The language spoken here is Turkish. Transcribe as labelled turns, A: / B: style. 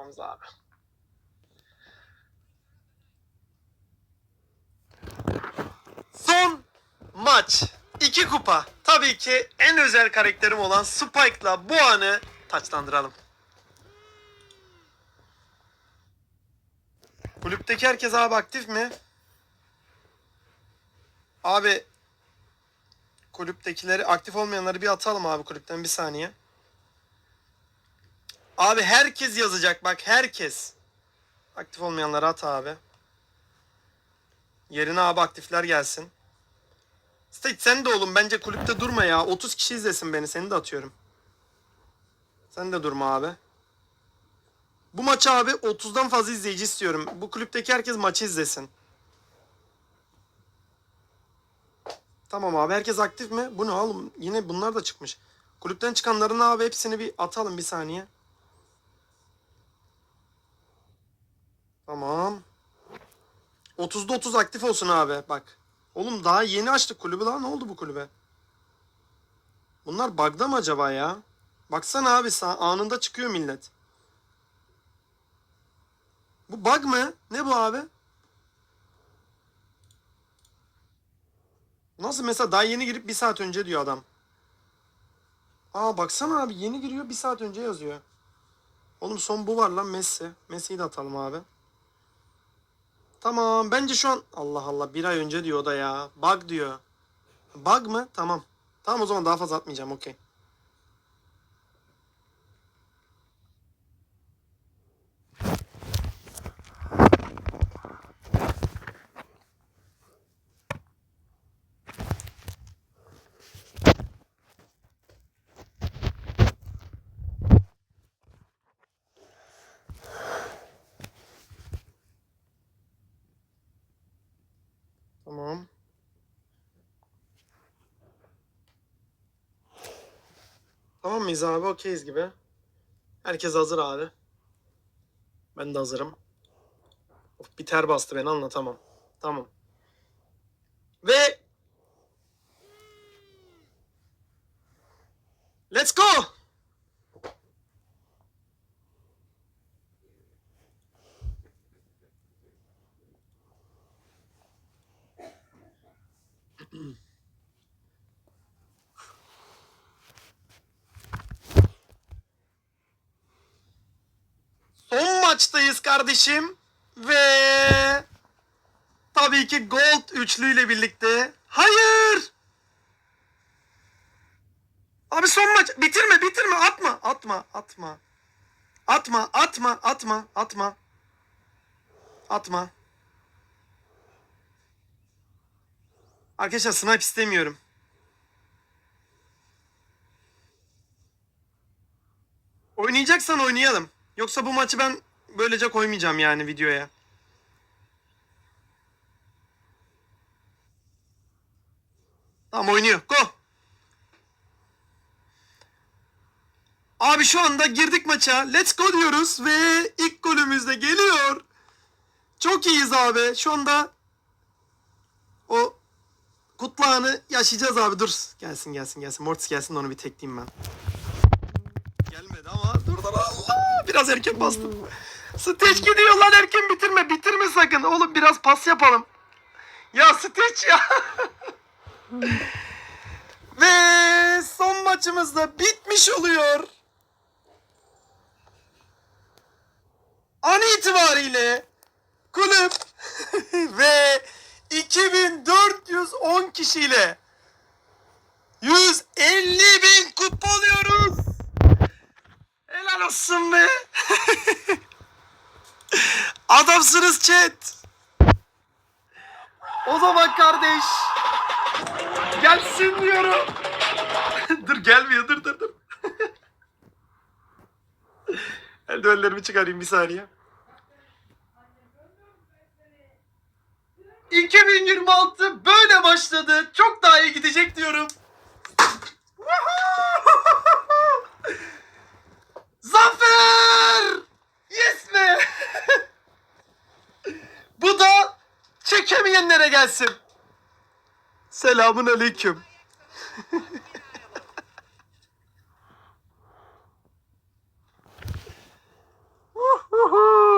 A: yapmamız abi. Son maç. iki kupa. Tabii ki en özel karakterim olan Spike'la bu anı taçlandıralım. Kulüpteki herkes abi aktif mi? Abi kulüptekileri aktif olmayanları bir atalım abi kulüpten bir saniye. Abi herkes yazacak bak herkes. Aktif olmayanları at abi. Yerine abi aktifler gelsin. State sen de oğlum bence kulüpte durma ya. 30 kişi izlesin beni seni de atıyorum. Sen de durma abi. Bu maçı abi 30'dan fazla izleyici istiyorum. Bu kulüpteki herkes maçı izlesin. Tamam abi herkes aktif mi? Bu ne oğlum? Yine bunlar da çıkmış. Kulüpten çıkanların abi hepsini bir atalım bir saniye. Tamam. 30'da 30 aktif olsun abi bak. Oğlum daha yeni açtık kulübü daha ne oldu bu kulübe? Bunlar bug'da mı acaba ya? Baksana abi anında çıkıyor millet. Bu bug mı? Ne bu abi? Nasıl mesela daha yeni girip bir saat önce diyor adam. Aa baksana abi yeni giriyor bir saat önce yazıyor. Oğlum son bu var lan Messi. Messi'yi de atalım abi. Tamam bence şu an Allah Allah bir ay önce diyor o da ya. Bug diyor. Bug mı? Tamam. Tamam o zaman daha fazla atmayacağım okey. Tamam. Tamam mıyız abi? Okeyiz gibi. Herkes hazır abi. Ben de hazırım. Of, bir ter bastı beni anlatamam. Tamam. Ve Let's go! Son maçtayız kardeşim. Ve tabii ki Gold üçlüyle birlikte. Hayır! Abi son maç. Bitirme bitirme atma atma atma. Atma atma atma atma. Atma. Arkadaşlar snipe istemiyorum. Oynayacaksan oynayalım. Yoksa bu maçı ben böylece koymayacağım yani videoya. Tamam oynuyor. Go. Abi şu anda girdik maça. Let's go diyoruz ve ilk golümüz de geliyor. Çok iyiyiz abi. Şu anda o kutlu anı yaşayacağız abi. Dur. Gelsin gelsin gelsin. Mortis gelsin de onu bir tekleyeyim ben. Gelmedi ama dur Allah. Biraz erken bastım. Stitch gidiyor lan erken bitirme. Bitirme sakın. Oğlum biraz pas yapalım. Ya Stitch ya. Ve son maçımız da bitmiş oluyor. An itibariyle kulüp ve 2410 kişiyle 150 bin kupa oluyoruz. Helal olsun be. Adamsınız chat. O zaman kardeş. Gelsin diyorum. dur gelmiyor dur dur dur. Eldivenlerimi çıkarayım bir saniye. 2026 böyle başladı. Çok daha iyi gidecek diyorum. Zafer! Göklere gelsin. Selamun aleyküm. Woohoo!